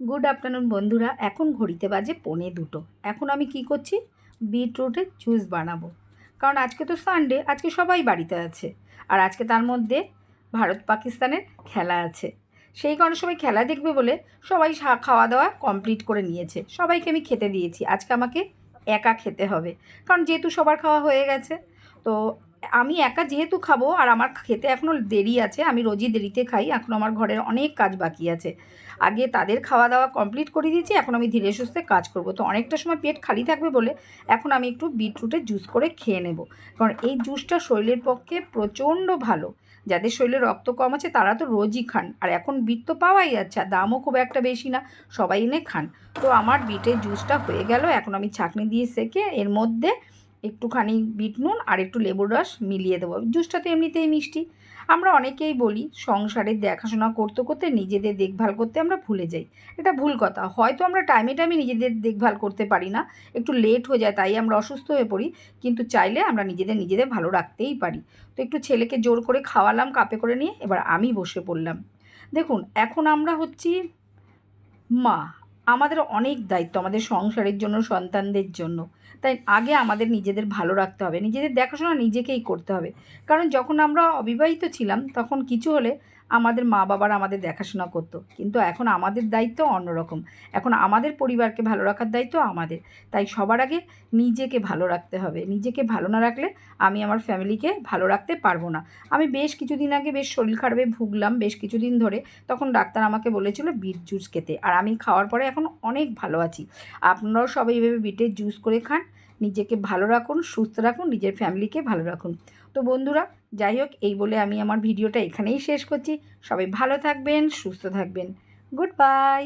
Good afternoon বন্ধুরা। এখন ঘড়িতে বাজে পৌনে দুটো। এখন আমি কি করছি? বিটরুটের জুস বানাবো। কারণ আজকে তো সানডে আজকে সবাই বাড়িতে আছে। আর আজকে তার মধ্যে ভারত পাকিস্তানের খেলা আছে। সেই কারণে সবাই খেলা দেখবে বলে সবাই খাওয়া দাওয়া কমপ্লিট করে নিয়েছে। সবাইকে আমি খেতে দিয়েছি। আজকে আমাকে একা খেতে হবে। কারণ যেহেতু সবার খাওয়া হয়ে গেছে, তো আমি একা যেহেতু খাব আর আমার খেতে এখনও দেরি আছে, আমি রোজই দেরিতে খাই, এখন আমার ঘরের অনেক কাজ বাকি আছে। আগে তাদের খাওয়া দাওয়া কমপ্লিট করে দিয়েছি, এখন আমি ধীরে সুস্থে কাজ করব। তো অনেকটা সময় পেট খালি থাকবে বলে এখন আমি একটু বিটরুটের জুস করে খেয়ে নেব। কারণ এই জুসটা শরীরের পক্ষে প্রচণ্ড ভালো। যাদের শরীরে রক্ত কম আছে তারা তো রোজই খান। আর এখন বিট তো পাওয়াই যাচ্ছে, আর দামও খুব একটা বেশি না, সবাই এনে খান। তো আমার বিটের জুসটা হয়ে গেল, এখন আমি ছাঁকনি দিয়ে সেকে এর মধ্যে একটুখানি বিট নুন আর একটু লেবুর রস মিলিয়ে দেবো। জুসটা তো এমনিতেই মিষ্টি। আমরা অনেকেই বলি সংসারের দেখাশোনা করতে করতে নিজেদের দেখভাল করতে আমরা ভুলে যাই। এটা ভুল কথা। হয়তো আমরা টাইমে টাইমে নিজেদের দেখভাল করতে পারি না। একটু লেট হয়ে যায়, তাই আমরা অসুস্থ হয়ে পড়ি। কিন্তু চাইলে আমরা নিজেদের নিজেদের ভালো রাখতেই পারি। তো একটু ছেলেকে জোর করে খাওয়ালাম, কাপে করে নিয়ে এবার আমি বসে পড়লাম। দেখুন, এখন আমরা হচ্ছি মা। আমাদের অনেক দায়িত্ব, আমাদের সংসারের জন্য, সন্তানদের জন্য। তাই আগে আমাদের নিজেদের ভালো রাখতে হবে, নিজেদের দেখাশোনা নিজেকেই করতে হবে। কারণ যখন আমরা অবিবাহিত ছিলাম, তখন কিছু হলে আমাদের মা বাবারা আমাদের দেখাশোনা করতো। কিন্তু এখন আমাদের দায়িত্ব অন্যরকম। এখন আমাদের পরিবারকে ভালো রাখার দায়িত্ব আমাদের। তাই সবার আগে নিজেকে ভালো রাখতে হবে। নিজেকে ভালো না রাখলে আমি আমার ফ্যামিলিকে ভালো রাখতে পারব না। আমি বেশ কিছুদিন আগে বেশ শরীর খারাপে ভুগলাম। বেশ কিছুদিন ধরে তখন ডাক্তার আমাকে বলেছিল, বিট জুস খেতে। আর আমি খাওয়ার পরে এখন অনেক ভালো আছি। আপনারাও সবাই এইভাবে বিটের জুস করে খান। নিজেকে ভালো রাখুন, সুস্থ রাখুন, নিজের ফ্যামিলিকে ভালো রাখুন। তো বন্ধুরা, যাই হোক, এই বলে আমি আমার ভিডিওটা এখানেই শেষ করছি। সবাই ভালো থাকবেন, সুস্থ থাকবেন। Good bye!